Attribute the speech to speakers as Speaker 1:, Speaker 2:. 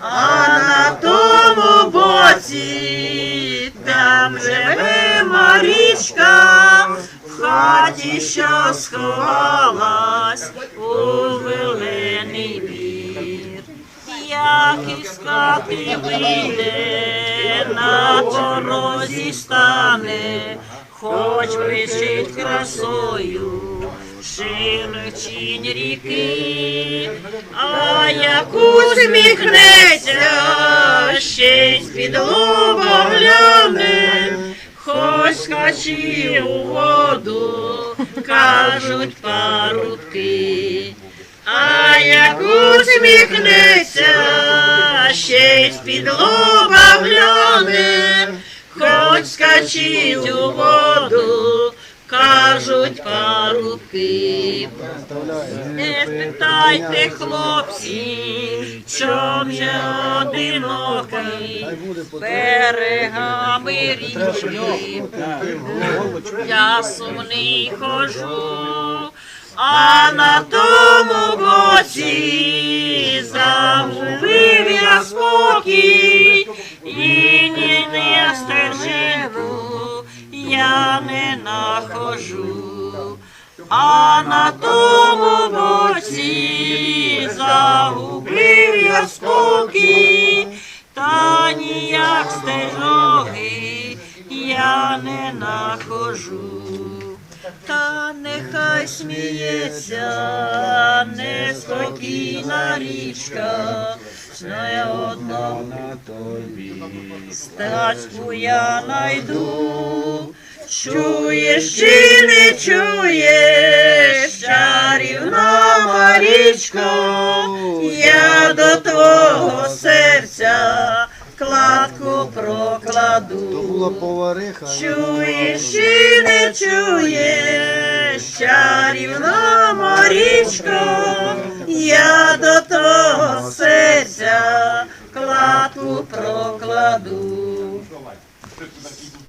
Speaker 1: а на тому боці там живе Марічка, в хаті, що сховалась у велений бір. Як із хати вийде, на порозі стане, хоч блищить красою, широчінь ріки, а як усміхнеться, ще й з-під лоба гляне, хоч скачи у воду, кажуть парубки. А як усміхнеться, ще й з-під лоба гляне, хоч скачить у воду, кажуть парубки. Не питайте, хлопці, чом же одинокий, берегами річки, я сумний хожу, а на тому боці загубив я не нахожу, а на тому боці загубив я спокій, та ніяк стежоги я не нахожу. Та нехай сміється неспокійна річка, знає одно
Speaker 2: на тобі.
Speaker 1: стачку я найду. Чуєш чи не чуєш, чарівна Марічко, я до твого серця кладку прокладу. Чуєш чи не чуєш, чарівна Марічко, я до твого серця кладку прокладу.